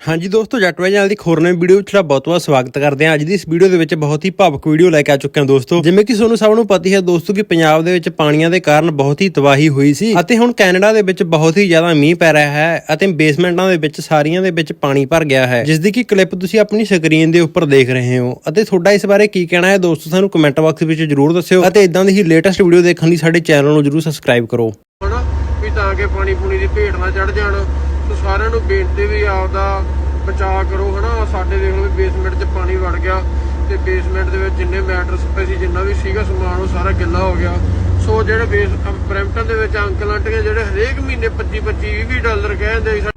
ਹਾਂਜੀ ਦੋਸਤੋ, ਜੱਟ ਵਾਈ ਚੈਨਲ ਦੀ ਹੋਰ ਨਵੀਂ ਵੀਡੀਓ ਵਿੱਚ ਤੁਹਾਡਾ ਬਹੁਤ-ਬਹੁਤ ਸਵਾਗਤ ਕਰਦੇ ਹਾਂ। ਅੱਜ ਦੀ ਇਸ ਵੀਡੀਓ ਦੇ ਵਿੱਚ ਬਹੁਤ ਹੀ ਭਾਵਕ ਵੀਡੀਓ ਲੈ ਕੇ ਆ ਚੁੱਕੇ ਹਾਂ ਦੋਸਤੋ। ਜਿਵੇਂ ਕਿ ਤੁਹਾਨੂੰ ਸਭ ਨੂੰ ਪਤਾ ਹੈ ਦੋਸਤੋ ਕਿ ਪੰਜਾਬ ਦੇ ਵਿੱਚ ਪਾਣੀਆਂ ਦੇ ਕਾਰਨ ਬਹੁਤ ਹੀ ਤਬਾਹੀ ਹੋਈ ਸੀ ਅਤੇ ਹੁਣ ਕੈਨੇਡਾ ਦੇ ਵਿੱਚ ਬਹੁਤ ਹੀ ਜ਼ਿਆਦਾ ਮੀਂਹ ਪੈ ਰਿਹਾ ਹੈ ਅਤੇ ਬੇਸਮੈਂਟਾਂ ਦੇ ਵਿੱਚ, ਸਾਰੀਆਂ ਦੇ ਵਿੱਚ ਪਾਣੀ ਭਰ ਗਿਆ ਹੈ। ਜਿਸ ਦੀ ਕਿ ਕਲਿੱਪ ਤੁਸੀਂ ਆਪਣੀ ਸਕਰੀਨ ਦੇ ਉੱਪਰ ਦੇਖ ਰਹੇ ਹੋ। ਅਤੇ ਤੁਹਾਡਾ ਇਸ ਬਾਰੇ ਕੀ ਕਹਿਣਾ ਹੈ ਦੋਸਤੋ, ਸਾਨੂੰ ਕਮੈਂਟ ਬਾਕਸ ਵਿੱਚ ਜਰੂਰ ਦੱਸਿਓ ਅਤੇ ਇਦਾਂ ਦੀ ਹੀ ਲੇਟੈਸਟ ਵੀਡੀਓ ਦੇਖਣ ਲਈ ਸਾਡੇ ਚੈਨਲ ਨੂੰ ਜਰੂਰ ਸਬਸਕ੍ਰਾਈਬ ਕਰੋ। ਹਨਾ ਵੀ ਤਾਂ ਕਿ ਪਾਣੀ ਪੂਣੀ ਦੀ ਭੇਟ ਨਾ ਚੜ ਜਾਣ। ਸੋ ਸਾਰਿਆਂ ਨੂੰ ਬੇਨਤੀ ਵੀ ਆਪਦਾ ਬਚਾਅ ਕਰੋ, ਹਨਾ। ਸਾਡੇ ਦੇਖ ਲਓ ਵੀ ਬੇਸਮੈਂਟ 'ਚ ਪਾਣੀ ਵੜ ਗਿਆ ਤੇ ਬੇਸਮੈਂਟ ਦੇ ਵਿੱਚ ਜਿੰਨੇ ਮੈਟਰਸ ਪਏ ਸੀ, ਜਿੰਨਾ ਵੀ ਸੀਗਾ ਸਮਾਨ, ਉਹ ਸਾਰਾ ਗਿੱਲਾ ਹੋ ਗਿਆ। ਸੋ ਜਿਹੜੇ ਬੇਸ ਬ੍ਰੈਂਪਟਨ ਦੇ ਵਿੱਚ ਅੰਕਲ ਆਂਟੀਆਂ ਜਿਹੜੇ ਹਰੇਕ ਮਹੀਨੇ 25 25 20 ਡਾਲਰ ਕਹਿੰਦੇ ਸੀ